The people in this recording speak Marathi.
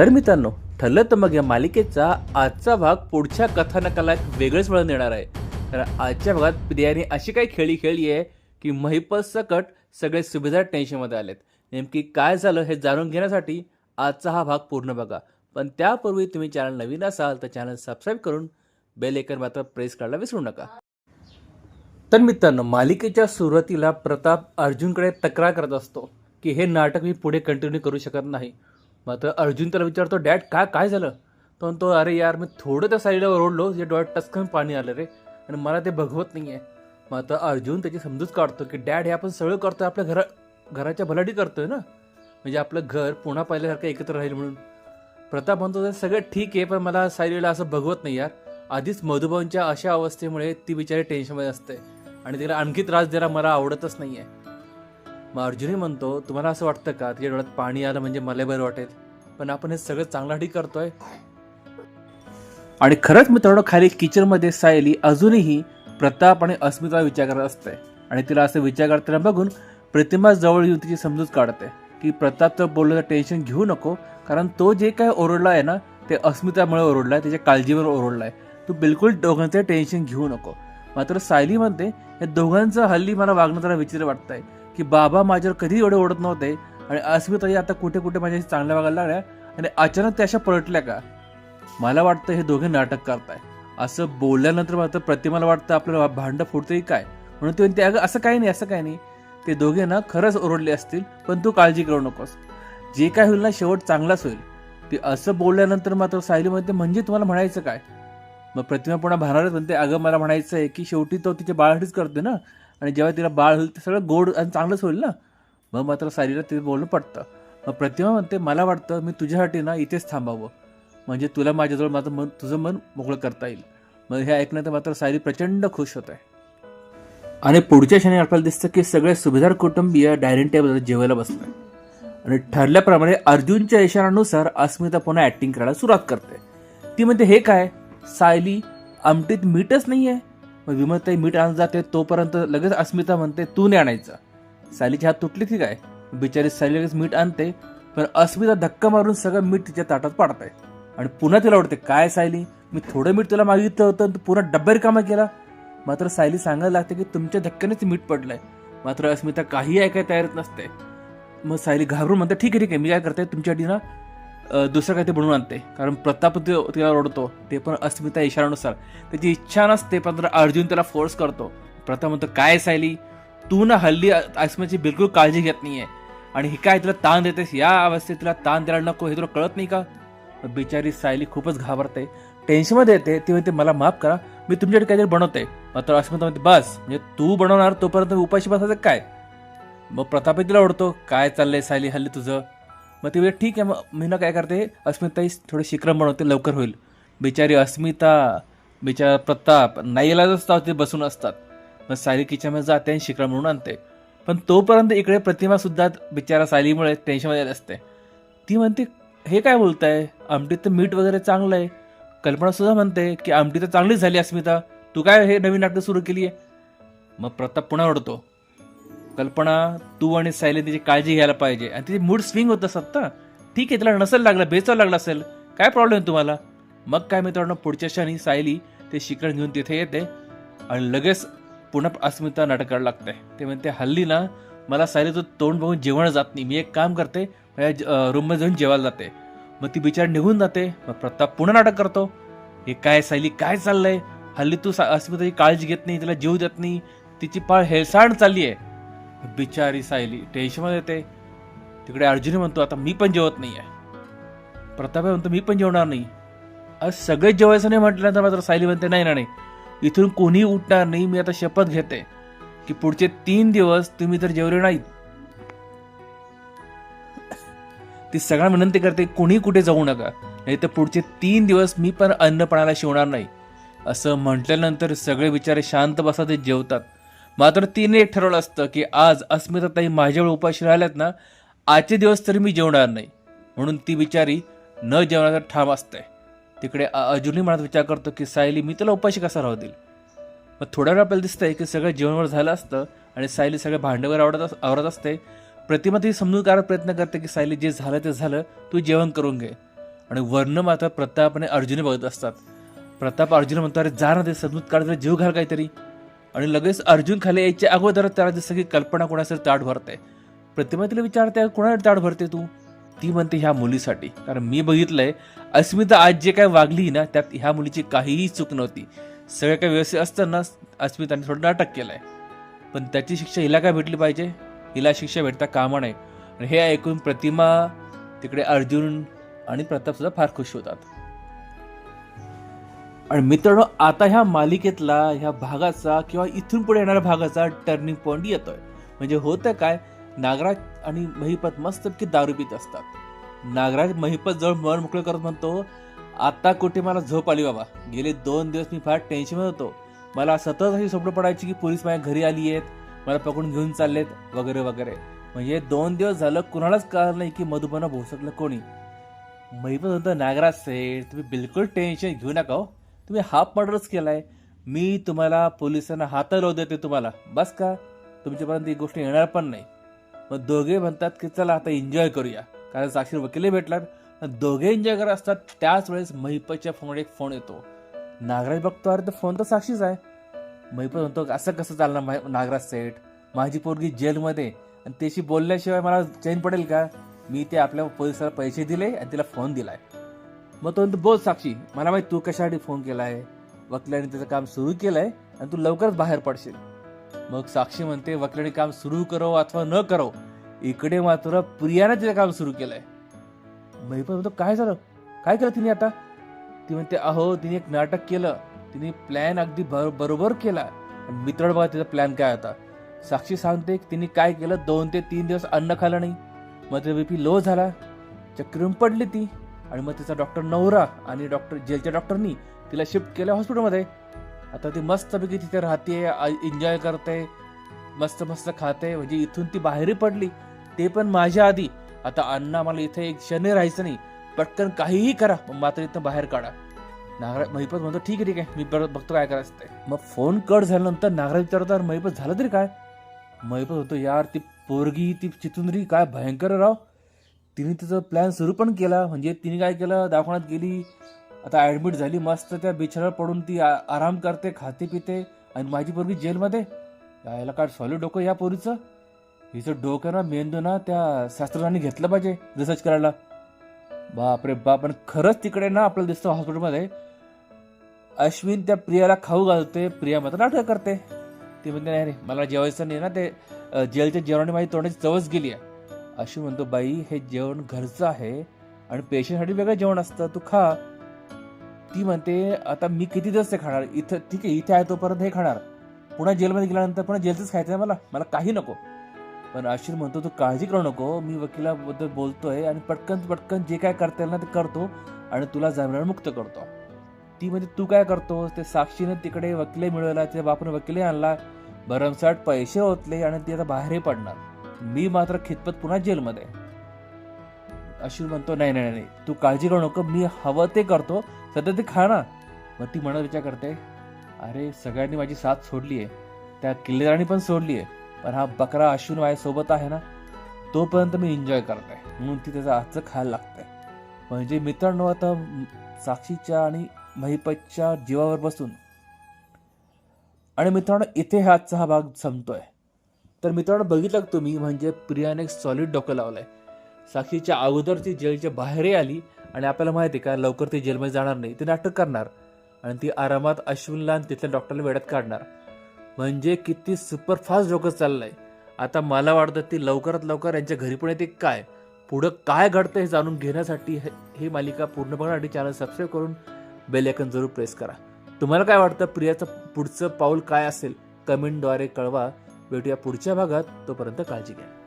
तर मित्रांनो ठरलं तर मग या मालिकेचा आजचा भाग पुढच्या कथानकाला एक वेगळंच वळण देणार आहे. तर आजच्या भागात प्रियाने अशी काही खेळी खेळली आहे की महिपत सकट सगळे सुभेदार टेन्शनमध्ये आलेत. नेमकी काय झालं हे जाणून घेण्यासाठी आजचा हा भाग पूर्ण बघा. पण त्यापूर्वी तुम्ही चॅनल नवीन असाल तर चॅनल सबस्क्राईब करून बेल एकर मात्र प्रेस करायला विसरू नका. तर मित्रांनो मालिकेच्या सुरुवातीला प्रताप अर्जुनकडे तक्रार करत असतो की हे नाटक मी पुढे कंटिन्यू करू शकत नाही. मात्र अर्जुन त्याला विचारतो डॅड काय काय झालं? तो म्हणतो अरे यार मी थोडं त्या साईडला ओरडलो जे डोळ्यात टचकन पाणी आलं रे आणि मला ते बघवत नाही आहे मात्र अर्जुन त्याची समजूत काढतो की डॅड हे आपण सगळं करतोय आपल्या घरा घराच्या भलाटी करतोय ना? म्हणजे आपलं घर पुन्हा पाहिल्यासारखं एकत्र राहील म्हणून. प्रताप म्हणतो तर सगळं ठीक आहे पण मला साईडला असं बघवत नाही यार. आधीच मधुभाऊंच्या अशा अवस्थेमुळे ती बिचारी टेन्शनमध्ये असते आणि तिला आणखी त्रास द्यायला मला आवडतच नाही आहे मग अर्जुनही म्हणतो तुम्हाला असं वाटतं का? तिच्या डोळ्यात पाणी आलं म्हणजे मला बरं वाटेल. पण आपण हे सगळं चांगल्यासाठी करतोय. आणि खरंच मित्रांनो खाली किचनमध्ये सायली अजूनही प्रताप आणि अस्मिताला विचार करत असते. आणि तिला असं विचार करताना बघून प्रतिमा जवळ येऊन तिची समजूत काढते. की प्रताप तर बोललं टेन्शन घेऊ नको कारण तो जे काय ओरडला आहे ना ते अस्मितामुळे ओरडला आहे त्याच्या काळजीवर ओरडला आहे तू बिलकुल दोघांचं टेन्शन घेऊ नको. मात्र सायली म्हणते या दोघांचं हल्ली मला वागणं जरा विचित्र वाटतंय. की बाबा माझ्यावर कधी एवढे ओढत नव्हते आणि अस्मिताही आता कुठे कुठे माझ्याशी चांगल्या वागायला लागल्या आणि अचानक त्या अशा पलटल्या का? मला वाटतं हे दोघे नाटक करताय. असं बोलल्यानंतर मात्र प्रतिमाला वाटतं आपल्याला भांडं फुटतंय काय? म्हणून ते म्हणते अगं असं काही नाही असं काही नाही. ते दोघे ना खरंच ओरडले असतील पण तू काळजी करू नकोस. जे काय होईल ना शेवट चांगलाच होईल. ते असं बोलल्यानंतर मात्र सायली म्हणते म्हणजे तुम्हाला म्हणायचं काय? मग प्रतिमा पुन्हा भानारच म्हणते अगं मला म्हणायचं आहे की शेवटी तो तिच्या बाळासाठीच करते ना? आणि जेव्हा तिला बाळ होईल ते सगळं गोड आणि चांगलंच होईल ना? मग मात्र सारीला ते बोलणं पडतं मग प्रतिमा म्हणते मला वाटतं मी तुझ्यासाठी ना इथेच थांबावं. म्हणजे तुला माझ्याजवळ माझं मन तुझं मन मोकळं करता येईल. मग हे ऐकण्यात मात्र सायरी प्रचंड खुश होत. आहे आणि पुढच्या क्षणी आपल्याला दिसतं की सगळे सुभेदार कुटुंबीय डायनिंग टेबलवर जेवायला बसतं आणि ठरल्याप्रमाणे अर्जुनच्या इशारानुसार अस्मिता पुन्हा ॲक्टिंग करायला सुरुवात करते. ती म्हणते हे काय? सायली आमटीत मीठच नाही आहे मग विमलताई मीठ आणत जाते तोपर्यंत लगेच अस्मिता म्हणते तू नाही आणायचं. सायलीची हात तुटली की काय? बिचारी साली लगेच मीठ आणते पण अस्मिता धक्का मारून सगळं मीठ तिच्या ताटात पाडते. आणि पुन्हा तिला वाटते काय सायली मी थोडं मीठ तुला मागितलं होतं आणि तू पुन्हा डब्बेर कामा केला. मात्र सायली सांगायला लागते की तुमच्या धक्क्यानेच मीठ पडलंय. मात्र अस्मिता काही ऐकाय तयारच नसते. मग सायली घाबरून म्हणते ठीक आहे ठीक आहे मी काय करते तुमच्यासाठी ना दुसरं काहीतरी बनवून आणते. कारण प्रताप तिला ओढतो ते पण अस्मिता इशारानुसार. त्याची इच्छा नसते पण अर्जुन त्याला फोर्स करतो. प्रताप म्हणतो काय सायली? तू ना हल्ली अस्मिताची बिलकुल काळजी घेत नाहीये. आणि हे काय तुला ताण देतेस? या अवस्थेत तुला ताण द्यायला नको हे तुला कळत नाही का? बिचारी सायली खूपच घाबरते. टेन्शनमध्ये येते ती म्हणते मला माफ करा मी तुमच्याकडे काहीतरी बनवते. मात्र अस्मिता म्हणते बस म्हणजे तू बनवणार तोपर्यंत उपाशी बसायचं काय? मग प्रतापही तिला ओढतो काय चाललंय सायली हल्ली तुझं? मग ती वेळ ठीक आहे मग मी ना काय करते अस्मिताई थोडे शिक्रम बनवते लवकर होईल. बिचारी अस्मिता बिचारा प्रताप नाईला असतात ते बसून असतात. मग सायली किचनमध्ये जाते आणि शिक्रम म्हणून आणते. पण तोपर्यंत इकडे प्रतिमासुद्धा बिचारा सायलीमुळे टेन्शनमध्ये असते. ती म्हणते हे काय बोलताय? आमटीत तर मीठ वगैरे चांगलं आहे. कल्पना सुद्धा म्हणते की आमटी तर चांगलीच झाली अस्मिता. तू काय हे नवीन नाटक सुरू केली आहे मग प्रताप पुन्हा ओढतो कल्पना तू आणि सायली तिची काळजी घ्यायला पाहिजे. आणि तिची मूड स्विंग होत असतात ना. ठीक आहे तिला नसेल लागलं बेचावं लागलं असेल काय प्रॉब्लेम आहे तुम्हाला? मग काय मित्रांनो पुढच्या क्षणी सायली ते शिकरण घेऊन तिथे येते आणि लगेच पुन्हा अस्मिता नाटकाला लागते. ते म्हणते हल्ली ना मला सायलीचं तोंड बघून जेवण जात नाही. मी एक काम करते माझ्या रूममध्ये जाऊन जेवायला जाते. मग ती बिचार निघून जाते. मग प्रताप पुन्हा नाटक करतो. हे काय सायली काय चाललंय? हल्ली तू सा- अस्मिताची काळजी घेत नाही तिला जीव देत नाही. तिची पाळ हेळसाण चालली आहे. बिचारी सायली टेन्शनमध्ये येते तिकडे अर्जुनी म्हणतो आता मी पण जेवत नाही आहे प्रताप म्हणतो मी पण जेवणार नाही. आज सगळेच जेवायचं नाही म्हटल्यानंतर मात्र सायली म्हणते नाही ना नाही. इथून कोणी उठणार नाही. मी आता शपथ घेते की पुढचे तीन दिवस तुम्ही तर जेवले नाहीत. ती सगळ्यांना विनंती करते कोणी कुठे जाऊ नका. नाही तर पुढचे तीन दिवस मी पण अन्नपणाला शिवणार नाही. असं म्हटल्यानंतर सगळे बिचारे शांत बसा ते जेवतात. मात्र तिने एक ठरवलं असतं की आज अस्मिताताई माझ्यावर उपाशी राहिल्यात ना आजचे दिवस तरी मी जेवणार नाही. म्हणून ती बिचारी न जेवणाचा ठाम असते. तिकडे अ- अजूनही मनात विचार करतो की सायली मी त्याला उपाशी कसा राहू देईल? मग थोड्या वेळ आपल्याला दिसतंय की सगळं जेवणवर झालं असतं आणि सायली सगळे भांडवर आवडत आवडत असते. प्रतिमा ती समजून करायला प्रयत्न करते की सायली जे झालं ते झालं तू जेवण करून घे. आणि वर्ण मात्र प्रताप आणि अर्जुन बघत असतात. प्रताप अर्जुन म्हणतो अरे जा ना ते समजूत काढ जीव घाल काहीतरी. आणि लगेच अर्जुन खाली यायच्या अगोदर त्याला जसं की कल्पना कोणाचं ताट भरते प्रतिमा तिला विचारते कोणाला ताट भरते तू? ती म्हणते ह्या मुलीसाठी. कारण मी बघितलंय अस्मिता आज जे काय वागली ना त्यात ह्या मुलीची काहीही चूक नव्हती. सगळं काही व्यवस्थित असताना अस्मिताने थोडं नाटक केलंय. पण त्याची शिक्षा हिला काय भेटली पाहिजे? हिला शिक्षा भेटता कामा नाही आणि हे ऐकून प्रतिमा तिकडे अर्जुन आणि प्रताप सुद्धा फार खुश होतात. आणि मित्रांनो आता ह्या मालिकेतला ह्या भागाचा किंवा इथून पुढे येणाऱ्या भागाचा टर्निंग पॉईंट येतोय. म्हणजे होतं काय नागराज आणि महिपत मस्तपैकी दारू पित असतात. नागराज महिपत जवळ मन मोकळं करत म्हणतो आता कुठे मला झोप आली बाबा. गेले दोन दिवस मी फार टेन्शन होतो. मला सतत अशी स्वप्न पडायची की पोलीस माझ्या घरी आली आहेत मला पकडून घेऊन चाललेत वगैरे वगैरे. म्हणजे दोन दिवस झालं कुणालाच कळलं नाही की मधुबना भोसकलं कोणी. महिपत म्हणतो नागराज सेठ तुम्ही बिलकुल टेन्शन घेऊ नका हो. तुम्ही हाफ मर्डरच केलाय. मी तुम्हाला पोलिसांना हात देते तुम्हाला. बस का? तुमच्यापर्यंत ही गोष्ट येणार पण नाही. मग दोघे म्हणतात की चला आता एन्जॉय करूया. कारण साक्षी वकीलही भेटलात दोघे एन्जॉय करत असतात. त्याच वेळेस महिपतच्या फोनवर एक फोन येतो. नागराज बघतो अरे तर फोन तर साक्षीच आहे. महिपत म्हणतो असं कसं चालणार मा- नागराज सेठ? माझी पोरगी जेलमध्ये आणि त्याशी बोलल्याशिवाय मला चैन पडेल का? मी ते आपल्या पोलिसाला पैसे दिले आणि तिला फोन दिलाय. मग तो म्हणतो बोल साक्षी मला माहीत तू कशासाठी फोन केला आहे वकिलाने त्याचं काम सुरू केलंय आणि तू लवकरच बाहेर पडशील. मग साक्षी म्हणते वकिलाने काम सुरू करो अथवा न करो इकडे मात्र प्रियाने तिचं काम सुरू केलंय. महिपत म्हणतो काय झालं? काय केलं तिने आता? ती म्हणते अहो तिने एक नाटक केलं. तिने प्लॅन अगदी बर- बरोबर केला. आणि मित्र बघा तिचा प्लॅन काय होता. साक्षी सांगते की तिने काय केलं? दोन ते तीन दिवस अन्न खाल्लं नाही. मग तिचा बीपी लो झाला. चक्रून पडली ती. आणि मग तिचा डॉक्टर नवरा आणि डॉक्टर जेलच्या डॉक्टरनी तिला शिफ्ट केलं हॉस्पिटलमध्ये. आता ती मस्तपैकी तिथे राहते एन्जॉय करते मस्त मस्त खाते. म्हणजे इथून ती बाहेरही पडली. ते पण माझ्या आधी. आता अण्णा मला इथे एक क्षण राहायचं नाही. पटकन काहीही करा मात्र इथं बाहेर काढा. नागराज महिपत म्हणतो ठीक आहे ठीक आहे मी परत बघतो काय करायचं ते. मग फोन कट झाल्यानंतर नागराज विचारतो महिपत झालं तरी काय? महिपत होतो यार ती पोरगी ती चितुंदरी काय भयंकर राव. तिने तिचं प्लॅन सुरू पण केला. म्हणजे तिने काय केलं? दवाखान्यात गेली. आता ॲडमिट झाली मस्त. त्या बिछाण्यावर पडून ती आ- आराम करते खाते पिते. आणि माझी पोरगी जेलमध्ये? यायला काय सॉलिड डोकं या पोरीचं. हिचं डोकं ना मेंदू ना त्या शास्त्रज्ञांनी घेतलं पाहिजे रिसर्च करायला. बापरे बाप. पण खरंच तिकडे ना आपल्याला दिसतं हॉस्पिटलमध्ये अश्विन त्या प्रियाला खाऊ घालते. प्रिया मात्र नाटक करते. ती म्हणते नाही रे मला जेवायचं नाही ना ते जेलच्या जेवणाने माझी तोंडाची चवच गेली आहे. अशी म्हणतो बाई हे जेवण घरचं आहे आणि पेशंटसाठी वेगळं जेवण असतं तू खा. ती म्हणते आता मी किती दिवस ते खाणार? इथं ठीक आहे इथे आहे तोपर्यंत हे खाणार. पुन्हा जेलमध्ये गेल्यानंतर पुन्हा जेलचंच खायचं आहे मला. मला काही नको. पण अश्विन म्हणतो तू काळजी करू नको. मी वकिलाबद्दल बोलतोय आणि पटकन पटकन जे काय करता येईल ना ते करतो आणि तुला जामिनावर मुक्त करतो. ती म्हणजे तू काय करतो ते साक्षीने तिकडे वकिले मिळवला त्या बापून वकिले आणला. भरमसाठ पैसे ओतले आणि ते आता बाहेरही पडणार. मी मात्र खितपत पुन्हा जेलमध्ये. अश्विन म्हणतो नाही नाही नाही तू काळजी करू नको मी हवं ते करतो सध्या ते खा ना. मग ती म्हणत विचार करते अरे सगळ्यांनी माझी साथ सोडली आहे त्या किल्लेदारांनी पण सोडली आहे पण हा बकरा अश्विन माझ्यासोबत आहे ना तोपर्यंत मी एन्जॉय करते. म्हणून ती त्याचा आजचं खायला लागतंय म्हणजे मित्रांनो आता साक्षीच्या आणि महिपतच्या जीवावर बसून आणि मित्रांनो इथे हा आजचा हा भाग संपतोय. तर मित्रांनो बघितलं का तुम्ही? म्हणजे प्रियाने एक सॉलिड डोकं लावलंय. साक्षीच्या अगोदर ती जेलच्या बाहेरही आली आणि आपल्याला माहिती आहे का लवकर ती जेलमध्ये जाणार नाही. ती नाटक करणार आणि ती आरामात अश्विनला आणि तिथल्या डॉक्टरला वेळात काढणार. म्हणजे किती सुपरफास्ट डोकं चाललंय. आता मला वाटतं ती लवकरात लवकर यांच्या घरी पण येते काय? पुढं काय घडतं हे जाणून घेण्यासाठी हे- ही मालिका पूर्ण बघण्यासाठी चॅनल सबस्क्राईब करून बेल आयकन जरूर प्रेस करा. तुम्हाला काय वाटतं? प्रियाचं पुढचं पाऊल काय असेल? कमेंटद्वारे कळवा. भेटूया पुढच्या भागात. तोपर्यंत काळजी घ्या.